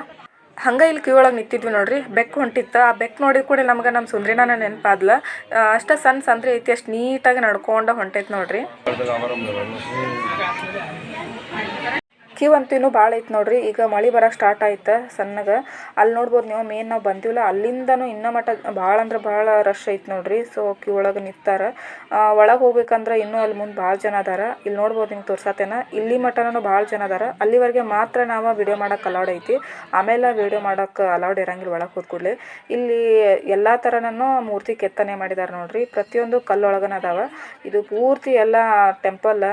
ಹಂಗೆ ಇಲ್ಲಿ ಕ್ಯೂ ಒಳಗೆ ನಿಂತಿದ್ವಿ ನೋಡ್ರಿ. ಬೆಕ್ಕು ಹೊಂಟಿತ್ತು. ಆ ಬೆಕ್ಕು ನೋಡಿದ ಕೂಡ ನಮ್ಗೆ ನಮ್ಮ ಸುಂದ್ರಿನ ನೆನಪಾದ್ಲ. ಅಷ್ಟು ಸಣ್ಣ ಸಂದ್ರಿ ಐತಿ, ಅಷ್ಟು ನೀಟಾಗಿ ನಡ್ಕೊಂಡು ಹೊಂಟೈತೆ ನೋಡ್ರಿ. ಕ್ಯೂ ಅಂತೂ ಭಾಳ ಐತೆ ನೋಡ್ರಿ. ಈಗ ಮಳೆ ಬರೋಕೆ ಸ್ಟಾರ್ಟ್ ಆಯ್ತು ಸಣ್ಣಗೆ. ಅಲ್ಲಿ ನೋಡ್ಬೋದು ನೀವು ಮೇನ್ ನಾವು ಬಂದಿವಲ್ಲ, ಅಲ್ಲಿಂದನೂ ಇನ್ನೂ ಮಟ್ಟ ಭಾಳ ಅಂದ್ರೆ ಭಾಳ ರಶ್ ಐತೆ ನೋಡ್ರಿ. ಸೊ ಕ್ಯೂ ಒಳಗೆ ನಿಂತಾರ. ಒಳಗೆ ಹೋಗ್ಬೇಕಂದ್ರೆ ಇನ್ನೂ ಅಲ್ಲಿ ಮುಂದೆ ಭಾಳ ಜನ ಅದಾರ. ಇಲ್ಲಿ ನೋಡ್ಬೋದು ನಿಮ್ಗೆ ತೋರ್ಸತ್ತೇನ ಇಲ್ಲಿ ಮಟನೂ ಭಾಳ ಜನ ಅದಾರ. ಅಲ್ಲಿವರೆಗೆ ಮಾತ್ರ ನಾವು ವಿಡಿಯೋ ಮಾಡೋಕೆ ಅಲೌಡ್ ಐತಿ. ಆಮೇಲೆ ವಿಡಿಯೋ ಮಾಡೋಕೆ ಅಲೌಡ್ ಇರಂಗಿಲ್ಲ ಒಳಗೆ ಕೂಡಲೇ. ಇಲ್ಲಿ ಎಲ್ಲ ಥರನೂ ಮೂರ್ತಿ ಕೆತ್ತನೆ ಮಾಡಿದ್ದಾರೆ ನೋಡ್ರಿ. ಪ್ರತಿಯೊಂದು ಕಲ್ಲೊಳಗನ ಅದಾವ. ಇದು ಪೂರ್ತಿ ಎಲ್ಲ ಟೆಂಪಲ್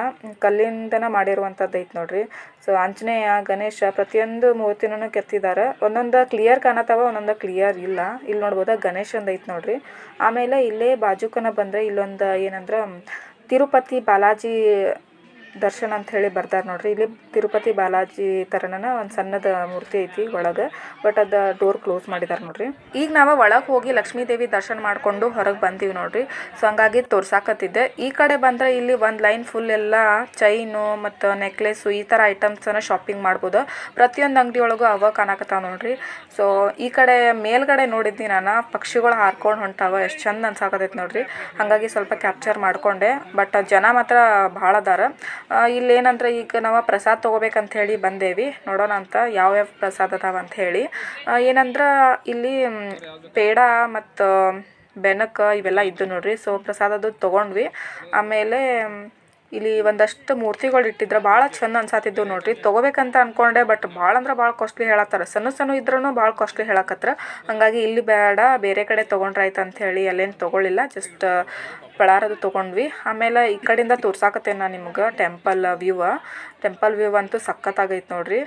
ಕಲ್ಲಿಂದನ ಮಾಡಿರುವಂಥದ್ದು ಐತೆ ನೋಡ್ರಿ. ಸೊ ಆಂಜನೇಯ, ಗಣೇಶ ಪ್ರತಿಯೊಂದು ಮೂರ್ತಿನೂ ಕೆತ್ತಿದ್ದಾರೆ. ಒಂದೊಂದು ಕ್ಲಿಯರ್ ಕಾಣತಾವ ಒಂದೊಂದು ಕ್ಲಿಯರ್ ಇಲ್ಲ. ಇಲ್ಲಿ ನೋಡ್ಬೋದ ಗಣೇಶಂದು ಐತೆ ನೋಡ್ರಿ. ಆಮೇಲೆ ಇಲ್ಲೇ ಬಾಜುಕನ ಬಂದರೆ ಇಲ್ಲೊಂದು ಏನಂದ್ರೆ, ತಿರುಪತಿ ಬಾಲಾಜಿ ದರ್ಶನ ಅಂತ ಹೇಳಿ ಬರ್ತಾರೆ ನೋಡ್ರಿ. ಇಲ್ಲಿ ತಿರುಪತಿ ಬಾಲಾಜಿ ಥರನ ಒಂದು ಸಣ್ಣದ ಮೂರ್ತಿ ಐತಿ ಒಳಗೆ. ಬಟ್ ಅದು ಡೋರ್ ಕ್ಲೋಸ್ ಮಾಡಿದ್ದಾರೆ ನೋಡ್ರಿ. ಈಗ ನಾವು ಒಳಗೆ ಹೋಗಿ ಲಕ್ಷ್ಮೀ ದೇವಿ ದರ್ಶನ ಮಾಡಿಕೊಂಡು ಹೊರಗೆ ಬಂದೀವಿ ನೋಡ್ರಿ. ಸೊ ಹಂಗಾಗಿ ತೋರ್ಸಾಕತ್ತಿದ್ದೆ. ಈ ಕಡೆ ಬಂದರೆ ಇಲ್ಲಿ ಒಂದು ಲೈನ್ ಫುಲ್ ಎಲ್ಲ ಚೈನು ಮತ್ತು ನೆಕ್ಲೆಸ್ಸು ಈ ಥರ ಐಟಮ್ಸನ್ನು ಶಾಪಿಂಗ್ ಮಾಡ್ಬೋದು. ಪ್ರತಿಯೊಂದು ಅಂಗಡಿ ಒಳಗೂ ಅವ ಕಾಣಕತ್ತಾವ ನೋಡ್ರಿ. ಸೊ ಈ ಕಡೆ ಮೇಲ್ಗಡೆ ನೋಡಿದ್ನಿ ನಾನು. ಪಕ್ಷಿಗಳು ಹಾರ್ಕೊಂಡು ಹೊಂಟಾವ. ಎಷ್ಟು ಚಂದ ಅನ್ಸಾಕತ್ತೈತೆ ನೋಡ್ರಿ. ಹಾಗಾಗಿ ಸ್ವಲ್ಪ ಕ್ಯಾಪ್ಚರ್ ಮಾಡ್ಕೊಂಡೆ. ಬಟ್ ಜನ ಮಾತ್ರ ಭಾಳ ಅದಾರ. ಇಲ್ಲೇನಂದ್ರೆ ಈಗ ನಾವು ಪ್ರಸಾದ ತೊಗೋಬೇಕಂತ ಹೇಳಿ ಬಂದೇವಿ. ನೋಡೋಣ ಅಂತ ಯಾವ್ಯಾವ ಪ್ರಸಾದ ಅದಾವ ಅಂತ ಹೇಳಿ ಏನಂದ್ರೆ ಇಲ್ಲಿ ಪೇಡ ಮತ್ತು ಬೆನಕ ಇವೆಲ್ಲ ಇದ್ದು ನೋಡ್ರಿ. ಸೊ ಪ್ರಸಾದದ್ದು ತೊಗೊಂಡ್ವಿ. ಆಮೇಲೆ ಇಲ್ಲಿ ಒಂದಷ್ಟು ಮೂರ್ತಿಗಳು ಇಟ್ಟಿದ್ರೆ. ಭಾಳ ಚಂದ ಅನ್ಸಾತಿದ್ವು ನೋಡ್ರಿ. ತೊಗೋಬೇಕಂತ ಅನ್ಕೊಂಡೆ ಬಟ್ ಭಾಳ ಅಂದ್ರೆ ಭಾಳ ಕಾಸ್ಟ್ಲಿ ಹೇಳತ್ತಾರ. ಸಣ್ಣ ಸಣ್ಣ ಇದ್ರೂ ಭಾಳ ಕಾಸ್ಟ್ಲಿ ಹೇಳಕತ್ರ. ಹಾಗಾಗಿ ಇಲ್ಲಿ ಬೇಡ, ಬೇರೆ ಕಡೆ ತೊಗೊಂಡ್ರಾಯ್ತು ಅಂತ ಹೇಳಿ ಅಲ್ಲೇನು ತೊಗೊಳ್ಳಿಲ್ಲ. ಜಸ್ಟ್ ಪಳಾರದು ತೊಗೊಂಡ್ವಿ. ಆಮೇಲೆ ಈ ಕಡೆಯಿಂದ ತೋರ್ಸಾಕತ್ತೇನೆ ನಾನು ನಿಮ್ಗೆ. ಟೆಂಪಲ್ ವ್ಯೂವ ಟೆಂಪಲ್ ವ್ಯೂ ಅಂತೂ ಸಖತ್ತಾಗೈತೆ ನೋಡ್ರಿ.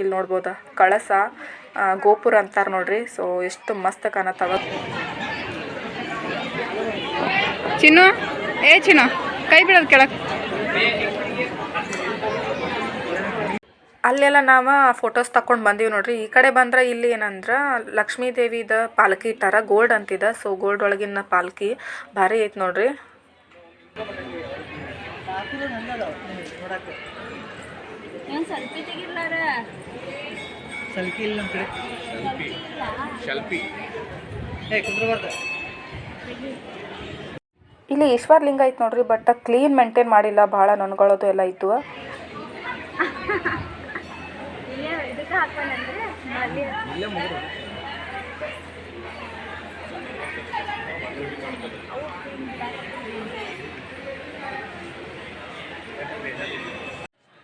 ಇಲ್ಲಿ ನೋಡ್ಬೋದ? ಕಳಸ ಗೋಪುರ ಅಂತಾರೆ ನೋಡ್ರಿ. ಸೊ ಎಷ್ಟು ಮಸ್ತ್ ಕಾಣತ್ತವ. ಚಿನ್ನು, ಏ ಚಿನ್ನು. ಕೈ ಬಿಡೋದು ಕೆಳಗೆ ಅಲ್ಲೆಲ್ಲ ನಾವು ಫೋಟೋಸ್ ತಕೊಂಡು ಬಂದೀವಿ ನೋಡ್ರಿ. ಈ ಕಡೆ ಬಂದ್ರೆ ಇಲ್ಲಿ ಏನಂದ್ರೆ ಲಕ್ಷ್ಮೀ ದೇವಿದ ಪಾಲ್ಕಿ ಇಟ್ಟಾರ ಗೋಲ್ಡ್ ಅಂತಿದ. ಸೊ ಗೋಲ್ಡ್ ಒಳಗಿನ ಪಾಲ್ಕಿ ಭಾರಿ ಐತೆ ನೋಡ್ರಿ. ಸೆಲ್ಫಿ ಇಲ್ಲ ಈಶ್ವರ್ ಲಿಂಗ ಐತೆ ನೋಡ್ರಿ ಬಟ್ ಕ್ಲೀನ್ ಮೇಂಟೈನ್ ಮಾಡಿಲ್ಲ ಬಹಳ ನೊಣಗಳದು ಎಲ್ಲ ಇತ್ತು ಇಲ್ಲೇ ಇದಕ್ಕೆ ಹಾಕೊಂಡಂದ್ರೆ ಅಲ್ಲಿ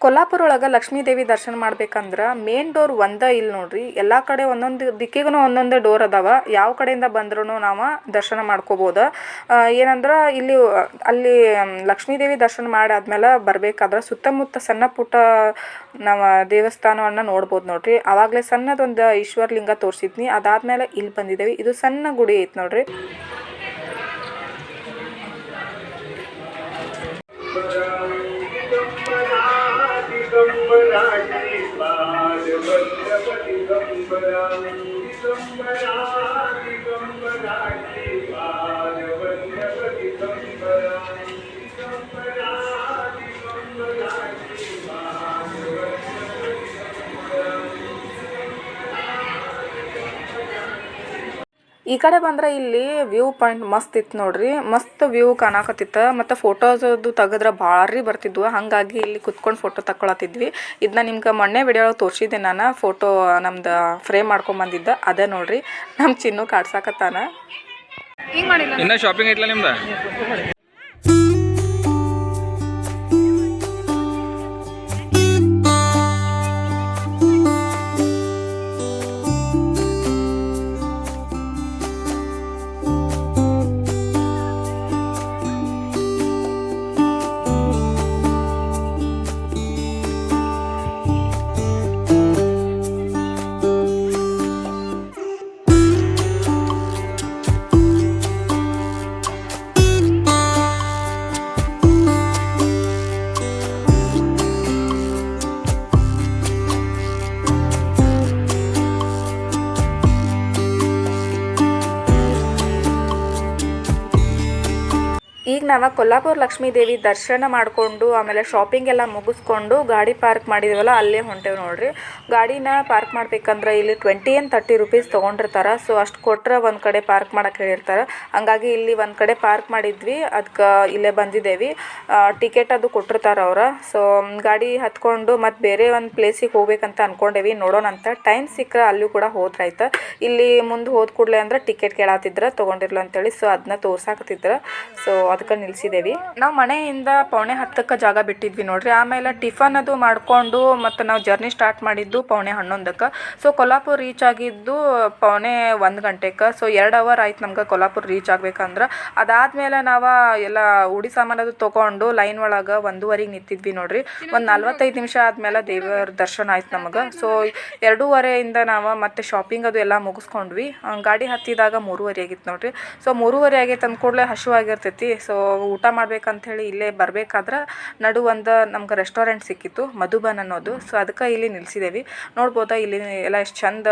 ಕೊಲ್ಲಾಪುರ ಒಳಗೆ ಲಕ್ಷ್ಮೀ ದೇವಿ ದರ್ಶನ ಮಾಡ್ಬೇಕಂದ್ರೆ ಮೇನ್ ಡೋರ್ ಒಂದೇ ಇಲ್ಲ ನೋಡ್ರಿ. ಎಲ್ಲ ಕಡೆ ಒಂದೊಂದು ದಿಕ್ಕಿಗೂ ಒಂದೊಂದು ಡೋರ್ ಅದಾವ. ಯಾವ ಕಡೆಯಿಂದ ಬಂದ್ರೂ ನಾವು ದರ್ಶನ ಮಾಡ್ಕೋಬೋದು. ಏನಂದ್ರೆ ಇಲ್ಲಿ, ಅಲ್ಲಿ ಲಕ್ಷ್ಮೀ ದೇವಿ ದರ್ಶನ ಮಾಡಾದ್ಮೇಲೆ ಬರಬೇಕಾದ್ರೆ ಸುತ್ತಮುತ್ತ ಸಣ್ಣ ಪುಟ್ಟ, ನಾವು ದೇವಸ್ಥಾನವನ್ನು ನೋಡ್ಬೋದು ನೋಡ್ರಿ. ಆವಾಗಲೇ ಸಣ್ಣದೊಂದು ಈಶ್ವರ್ ಲಿಂಗ ತೋರಿಸಿದ್ನಿ. ಅದಾದ್ಮೇಲೆ ಇಲ್ಲಿ ಬಂದಿದ್ದೇವೆ ಇದು ಸಣ್ಣ ಗುಡಿ ಐತೆ ನೋಡ್ರಿ. Thank you. ಈ ಕಡೆ ಬಂದ್ರೆ ಇಲ್ಲಿ ವ್ಯೂ ಪಾಯಿಂಟ್ ಮಸ್ತ್ ಇತ್ತು ನೋಡ್ರಿ. ಮಸ್ತ್ ವ್ಯೂ ಕಾಣಕತ್ತಿತ್ತು. ಮತ್ತೆ ಫೋಟೋಸ್ ಅದು ತೆಗೆದ್ರೆ ಭಾರಿ ಬರ್ತಿದ್ವು. ಹಾಗಾಗಿ ಇಲ್ಲಿ ಕುತ್ಕೊಂಡು ಫೋಟೋ ತಕ್ಕೊಳತ್ತಿದ್ವಿ. ಇದನ್ನ ನಿಮ್ಗೆ ಮೊನ್ನೆ ವಿಡಿಯೋ ತೋರಿಸಿದ್ದೆ ನಾನು. ಫೋಟೋ ನಮ್ದು ಫ್ರೇಮ್ ಮಾಡ್ಕೊಂಬಂದಿದ್ದೆ ಅದೇ ನೋಡ್ರಿ. ನಮ್ಮ ಚಿನ್ನು ಕಾಡ್ಸಾಕತ್ತಾನ. ಇನ್ನೂ ಶಾಪಿಂಗ್ ಐತ್ಲ ನಿಮ್ದು? ನಾವು ಕೊಲ್ಲಾಪುರ ಲಕ್ಷ್ಮೀ ದೇವಿ ದರ್ಶನ ಮಾಡಿಕೊಂಡು, ಆಮೇಲೆ ಶಾಪಿಂಗ್ ಎಲ್ಲ ಮುಗಿಸ್ಕೊಂಡು ಗಾಡಿ ಪಾರ್ಕ್ ಮಾಡಿದೀವಲ್ಲ, ಅಲ್ಲೇ ಹೊಂಟೇವೆ ನೋಡ್ರಿ. ಗಾಡಿನ ಪಾರ್ಕ್ ಮಾಡ್ಬೇಕಂದ್ರೆ ಇಲ್ಲಿ ಟ್ವೆಂಟಿ ಏನು ತರ್ಟಿ ರುಪೀಸ್ ತೊಗೊಂಡಿರ್ತಾರೆ. ಸೊ ಅಷ್ಟು ಕೊಟ್ರೆ ಒಂದು ಕಡೆ ಪಾರ್ಕ್ ಮಾಡಕ್ಕೆ ಹೇಳಿರ್ತಾರೆ. ಹಂಗಾಗಿ ಇಲ್ಲಿ ಒಂದು ಕಡೆ ಪಾರ್ಕ್ ಮಾಡಿದ್ವಿ ಅದಕ್ಕೆ ಇಲ್ಲೇ ಬಂದಿದ್ದೇವೆ ಟಿಕೆಟ್ ಅದು ಕೊಟ್ಟಿರ್ತಾರೆ ಅವ್ರು. ಸೊ ಗಾಡಿ ಹತ್ಕೊಂಡು ಮತ್ತು ಬೇರೆ ಒಂದು ಪ್ಲೇಸಿಗೆ ಹೋಗ್ಬೇಕಂತ ಅಂದ್ಕೊಂಡೇವಿ ನೋಡೋಣ ಅಂತ. ಟೈಮ್ ಸಿಕ್ಕರೆ ಅಲ್ಲೂ ಕೂಡ ಹೋದ್ರಾಯ್ತು. ಇಲ್ಲಿ ಮುಂದೆ ಹೋದ ಕೂಡಲೇ ಅಂದ್ರೆ ಟಿಕೆಟ್ ಕೇಳತ್ತಿದ್ರೆ ತೊಗೊಂಡಿರ್ಲು ಅಂತೇಳಿ. ಸೊ ಅದನ್ನ ತೋರ್ಸಾಕತ್ತಿದ್ರು. ಸೊ ಅದಕ್ಕೆ ನಿಲ್ಸಿದೇವಿ. ನಾವು ಮನೆಯಿಂದ ಪೌಣೆ ಹತ್ತಕ್ಕೆ ಜಾಗ ಬಿಟ್ಟಿದ್ವಿ ನೋಡ್ರಿ. ಆಮೇಲೆ ಟಿಫನ್ ಅದು ಮಾಡಿಕೊಂಡು ಮತ್ತು ನಾವು ಜರ್ನಿ ಸ್ಟಾರ್ಟ್ ಮಾಡಿದ್ದು ಪೌಣೆ ಹನ್ನೊಂದಕ್ಕೆ. ಸೊ ಕೊಲ್ಹಾಪುರ ರೀಚ್ ಆಗಿದ್ದು ಪೌಣೆ ಒಂದು ಗಂಟೆಗೆ ಸೊ ಎರಡು ಅವರ್ ಆಯ್ತು ನಮ್ಗೆ ಕೊಲ್ಲಾಪುರ್ ರೀಚ್ ಆಗ್ಬೇಕಂದ್ರೆ. ಅದಾದ್ಮೇಲೆ ನಾವು ಎಲ್ಲ ಉಡಿ ಸಾಮಾನು ಅದು ತೊಗೊಂಡು ಲೈನ್ ಒಳಗೆ ಒಂದೂವರೆಗೆ ನಿಂತಿದ್ವಿ ನೋಡ್ರಿ. ಒಂದು ನಲ್ವತ್ತೈದು ನಿಮಿಷ ಆದ್ಮೇಲೆ ದೇವರ ದರ್ಶನ ಆಯ್ತು ನಮಗೆ. ಸೊ ಎರಡೂವರೆಯಿಂದ ನಾವು ಮತ್ತೆ ಶಾಪಿಂಗ್ ಅದು ಎಲ್ಲ ಮುಗಿಸ್ಕೊಂಡ್ವಿ. ಗಾಡಿ ಹತ್ತಿದಾಗ ಮೂರುವರೆ ಆಗಿತ್ತು ನೋಡ್ರಿ. ಸೊ ಮೂರುವರೆ ಆಗೈತೆ ಅಂದ ಕೂಡಲೇ ಹಸಿವಾಗಿರ್ತೈತಿ ಸೊ ಊಟ ಮಾಡ್ಬೇಕಂಥೇಳಿ ಇಲ್ಲೇ ಬರ್ಬೇಕಾದ್ರೆ ನಡು ಒಂದು ನಮ್ಗೆ ರೆಸ್ಟೋರೆಂಟ್ ಸಿಕ್ಕಿತ್ತು, ಮಧುಬನ್ ಅನ್ನೋದು. ಸೊ ಅದಕ್ಕೆ ಇಲ್ಲಿ ನಿಲ್ಸಿದ್ದೇವೆ ನೋಡ್ಬೋದಾ ಇಲ್ಲಿ ಎಲ್ಲ ಎಷ್ಟು ಚಂದ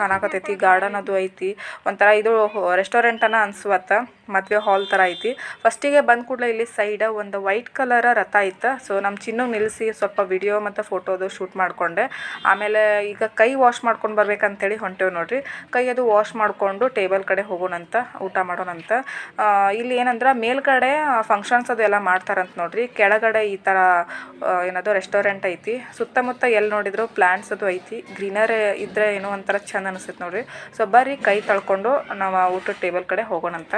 ಕಾಣಕತ್ತೈತಿ ಗಾರ್ಡನ್ ಅದು ಐತಿ. ಒಂಥರ ಇದು ರೆಸ್ಟೋರೆಂಟನ ಅನ್ಸುವತ್ತ. ಮದುವೆ ಹಾಲ್ ಥರ ಐತಿ. ಫಸ್ಟಿಗೆ ಬಂದ ಕೂಡಲೇ ಇಲ್ಲಿ ಸೈಡ ಒಂದು ವೈಟ್ ಕಲರ ರಥ ಇತ್ತು. ಸೊ ನಮ್ಮ ಚಿನ್ನಗೆ ನಿಲ್ಲಿಸಿ ಸ್ವಲ್ಪ ವಿಡಿಯೋ ಮತ್ತು ಫೋಟೋದು ಶೂಟ್ ಮಾಡಿಕೊಂಡೆ. ಆಮೇಲೆ ಈಗ ಕೈ ವಾಶ್ ಮಾಡ್ಕೊಂಡು ಬರ್ಬೇಕಂತೇಳಿ ಹೊಂಟೇವು ನೋಡ್ರಿ. ಕೈ ಅದು ವಾಶ್ ಮಾಡಿಕೊಂಡು ಟೇಬಲ್ ಕಡೆ ಹೋಗೋಣಂತ, ಊಟ ಮಾಡೋಣಂತ. ಇಲ್ಲಿ ಏನಂದ್ರೆ ಮೇಲ್ಗಡೆ ಫಂಕ್ಷನ್ಸ್ ಅದು ಎಲ್ಲ ಮಾಡ್ತಾರಂತ ನೋಡ್ರಿ. ಕೆಳಗಡೆ ಈ ಥರ ಏನದು ರೆಸ್ಟೋರೆಂಟ್ ಐತಿ. ಸುತ್ತಮುತ್ತ ಎಲ್ಲಿ ನೋಡಿದ್ರು ಪ್ಲ್ಯಾಂಟ್ಸ್ ಅದು ಐತಿ. ಗ್ರೀನರಿ ಇದ್ರೆ ಏನೋ ಒಂಥರ ಚಂದ ಅನಿಸುತ್ತೆ ನೋಡ್ರಿ. ಸೊ ಬರ್ರಿ ಕೈ ತಳ್ಕೊಂಡು ನಾವು ಊಟದ ಟೇಬಲ್ ಕಡೆ ಹೋಗೋಣಂತ.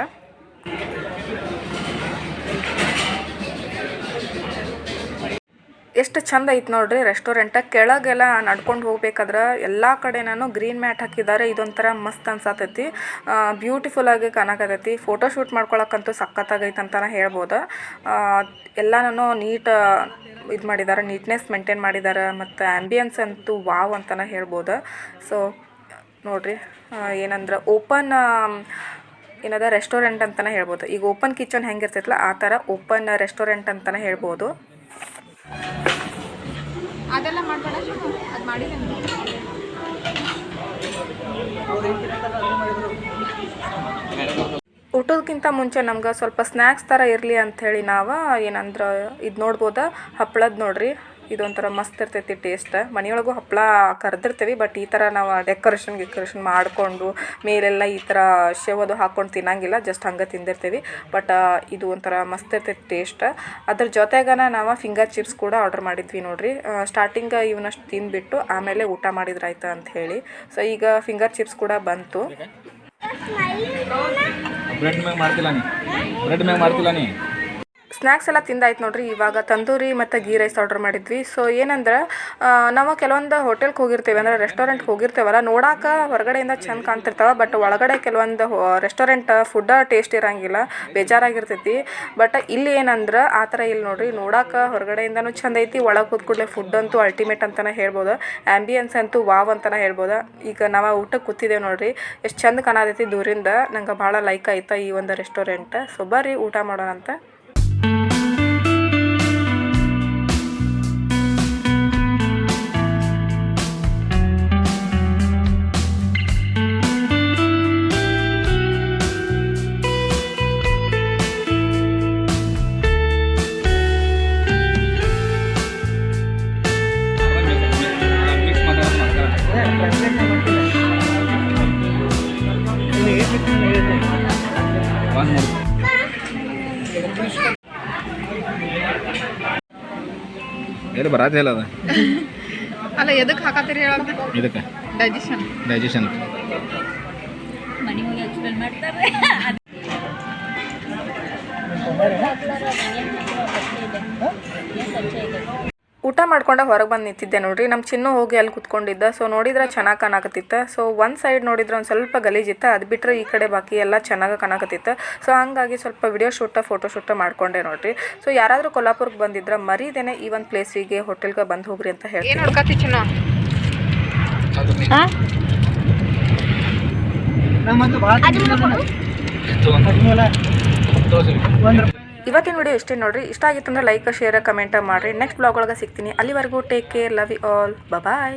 ಎಷ್ಟು ಚಂದ ಐತೆ ನೋಡ್ರಿ ರೆಸ್ಟೋರೆಂಟ ಕೆಳಗೆಲ್ಲ ನಡ್ಕೊಂಡು ಹೋಗ್ಬೇಕಾದ್ರೆ ಎಲ್ಲ ನಾನು ಗ್ರೀನ್ ಮ್ಯಾಟ್ ಹಾಕಿದ್ದಾರೆ. ಇದೊಂಥರ ಮಸ್ತ್ ಅನ್ಸತೈತಿ. ಬ್ಯೂಟಿಫುಲ್ ಆಗಿ ಕಾಣಕತ್ತೈತಿ ಫೋಟೋ ಶೂಟ್ ಮಾಡ್ಕೊಳಕ್ಕಂತೂ ಸಖತ್ತಾಗೈತೆ ಅಂತ ಹೇಳ್ಬೋದು. ನಾನು ನೀಟ್ ಇದು ಮಾಡಿದ್ದಾರೆ ನೀಟ್ನೆಸ್ ಮೇಂಟೈನ್ ಮಾಡಿದ್ದಾರೆ ಮತ್ತು ಆ್ಯಂಬಿಯನ್ಸ್ ಅಂತೂ ವಾವ್ ಅಂತ ಹೇಳ್ಬೋದು. ಸೊ ನೋಡ್ರಿ ಏನಂದ್ರೆ ಓಪನ್ ಏನದ ರೆಸ್ಟೋರೆಂಟ್ ಅಂತಲೇ ಹೇಳ್ಬೋದು. ಈಗ ಓಪನ್ ಕಿಚನ್ ಹೆಂಗಿರ್ತೈತಲ್ಲ ಆ ಥರ ಓಪನ್ ರೆಸ್ಟೋರೆಂಟ್ ಅಂತಲೇ ಹೇಳ್ಬೋದು. ಅದೆಲ್ಲ ಮಾಡಬೇಡ ಅದು ಮಾಡಿಲ್ಲ ಊಟಕ್ಕಿಂತ ಮುಂಚೆ ನಮ್ಗೆ ಸ್ವಲ್ಪ ಸ್ನ್ಯಾಕ್ಸ್ ಥರ ಇರಲಿ ಅಂಥೇಳಿ ನಾವು ಏನಂದ್ರೆ ಇದು ನೋಡ್ಬೋದ? ಹಪ್ಪಳದ ನೋಡ್ರಿ. ಇದೊಂಥರ ಮಸ್ತ್ ಇರ್ತೈತಿ ಟೇಸ್ಟ್ ಮನೆಯೊಳಗೂ ಹಪ್ಪಳ ಕರೆದಿರ್ತೀವಿ ಬಟ್ ಈ ಥರ ನಾವು ಡೆಕೋರೇಷನ್ ಗಿಕೋರೇಷನ್ ಮಾಡಿಕೊಂಡು ಮೇಲೆಲ್ಲ ಈ ಥರ ಶೇವದು ಹಾಕ್ಕೊಂಡು ತಿನ್ನಂಗಿಲ್ಲ ಜಸ್ಟ್ ಹಂಗೆ ತಿಂದಿರ್ತೀವಿ. ಬಟ್ ಇದು ಒಂಥರ ಮಸ್ತ್ ಇರ್ತೈತಿ ಟೇಸ್ಟ್ ಅದ್ರ ಜೊತೆಗನ ನಾವು ಫಿಂಗರ್ ಚಿಪ್ಸ್ ಕೂಡ ಆರ್ಡರ್ ಮಾಡಿದ್ವಿ ನೋಡಿರಿ. ಸ್ಟಾರ್ಟಿಂಗ್ ಇವನಷ್ಟು ತಿಂದುಬಿಟ್ಟು ಆಮೇಲೆ ಊಟ ಮಾಡಿದ್ರಾಯ್ತು ಅಂತ ಹೇಳಿ. ಸೊ ಈಗ ಫಿಂಗರ್ ಚಿಪ್ಸ್ ಕೂಡ ಬಂತು. ಬ್ರೆಡ್ ಮ್ಯಾಗ ಮಾಡ್ತಿಲ್ಲ ನೀ. ಬ್ರೆಡ್ ಮ್ಯಾಗ ಮಾಡ್ತಿಲ್ಲ ನೀ. ಸ್ನ್ಯಾಕ್ಸ್ ಎಲ್ಲ ತಿಂದಾಯ್ತು ನೋಡ್ರಿ. ಇವಾಗ ತಂದೂರಿ ಮತ್ತು ಗೀ ರೈಸ್ ಆರ್ಡರ್ ಮಾಡಿದ್ವಿ. ಸೊ ಏನಂದ್ರೆ ನಾವು ಕೆಲವೊಂದು ಹೋಟೆಲ್ಗೆ ಹೋಗಿರ್ತೇವೆ. ಅಂದರೆ ರೆಸ್ಟೋರೆಂಟ್ಗೆ ಹೋಗಿರ್ತೇವಲ್ಲ, ನೋಡಾಕ ಹೊರಗಡೆಯಿಂದ ಚಂದ ಕಾಣ್ತಿರ್ತಾವೆ. ಬಟ್ ಒಳಗಡೆ ಕೆಲವೊಂದು ರೆಸ್ಟೋರೆಂಟ್ ಫುಡ್ ಟೇಸ್ಟ್ ಇರಂಗಿಲ್ಲ. ಬೇಜಾರಾಗಿರ್ತೈತಿ. ಬಟ್ ಇಲ್ಲಿ ಏನಂದ್ರೆ, ಆ ಥರ ಇಲ್ಲಿ ನೋಡ್ರಿ. ನೋಡಾಕ ಹೊರಗಡೆಯಿಂದನೂ ಚಂದ ಐತಿ. ಒಳಗೆ ಹೋದ ಕೂಡಲೇ ಫುಡ್ ಅಂತೂ ಅಲ್ಟಿಮೇಟ್ ಅಂತಲೇ ಹೇಳ್ಬೋದು. ಆ್ಯಂಬಿಯನ್ಸ್ ಅಂತೂ ವಾವ್ ಅಂತಲೇ ಹೇಳ್ಬೋದು. ಈಗ ನಾವು ಊಟಕ್ಕೆ ಕೂತಿದ್ದೇವೆ ನೋಡ್ರಿ. ಎಷ್ಟು ಚಂದ ಕಾಣತೈತಿ ದೂರಿಂದ. ನಂಗೆ ಭಾಳ ಲೈಕ್ ಆಯ್ತಾ ಈ ಒಂದು ರೆಸ್ಟೋರೆಂಟ್ ಸೊ ಬರ್ರಿ ಊಟ ಮಾಡೋಣ ಎಲ್ಲಿ ಬರಾತಿ ಅದ? ಅಲ್ಲ ಎದಕ್ಕೆ ಹಾಕತ್ತೀರಿ ಹೇಳಕ್ಕೆ ಇದಕ್ಕೆ ಡೈಜೆಷನ್ ಡೈಜೆಷನ್ ಮನೆ ಹೋಗಿ ಎಕ್ಸ್ಪ್ಲೇನ್ ಮಾಡ್ತಾರೆ. ಊಟ ಮಾಡ್ಕೊಂಡ ಹೊರಗೆ ಬಂದು ನಿಂತಿದ್ದೆ ನೋಡ್ರಿ. ನಮ್ಮ ಚಿನ್ನು ಹೋಗಿ ಅಲ್ಲಿ ಕುತ್ಕೊಂಡಿದ್ದ. ಸೊ ನೋಡಿದ್ರೆ ಚೆನ್ನಾಗಿ ಕಾಣಕತ್ತಿತ್ತು. ಸೊ ಒಂದು ಸೈಡ್ ನೋಡಿದ್ರೆ ಒಂದು ಸ್ವಲ್ಪ ಗಲೀಜಿತ್ತು ಅದು ಬಿಟ್ಟರೆ ಈ ಕಡೆ ಬಾಕಿ ಎಲ್ಲ ಚೆನ್ನಾಗಿ ಕಾಣಕತ್ತಿತ್ತು. ಸೊ ಹಂಗಾಗಿ ಸ್ವಲ್ಪ ವಿಡಿಯೋ ಶೂಟ ಫೋಟೋ ಶೂಟ ಮಾಡ್ಕೊಂಡೆ ನೋಡ್ರಿ. ಸೊ ಯಾರಾದರೂ ಕೊಲ್ಲಾಪುರಕ್ಕೆ ಬಂದಿದ್ರೆ ಮರೀದೇನೆ ಈ ಒಂದು ಪ್ಲೇಸಿಗೆ ಹೋಟೆಲ್ಗೆ ಬಂದು ಹೋಗ್ರಿ ಅಂತ ಹೇಳಿ ಚಿನ್ನು? ಇವತ್ತಿನ ವಿಡಿಯೋ ಇಷ್ಟೇ ನೋಡ್ರಿ. ಇಷ್ಟ ಆಗಿತ್ತು ಅಂದ್ರೆ ಲೈಕ್ ಶೇರ್ ಕಮೆಂಟ್ ಮಾಡಿರಿ. ನೆಕ್ಸ್ಟ್ ಬ್ಲಾಗ್ ಒಳಗೆ ಸಿಗ್ತೀನಿ. ಅಲ್ಲಿವರೆಗೂ take care love you all bye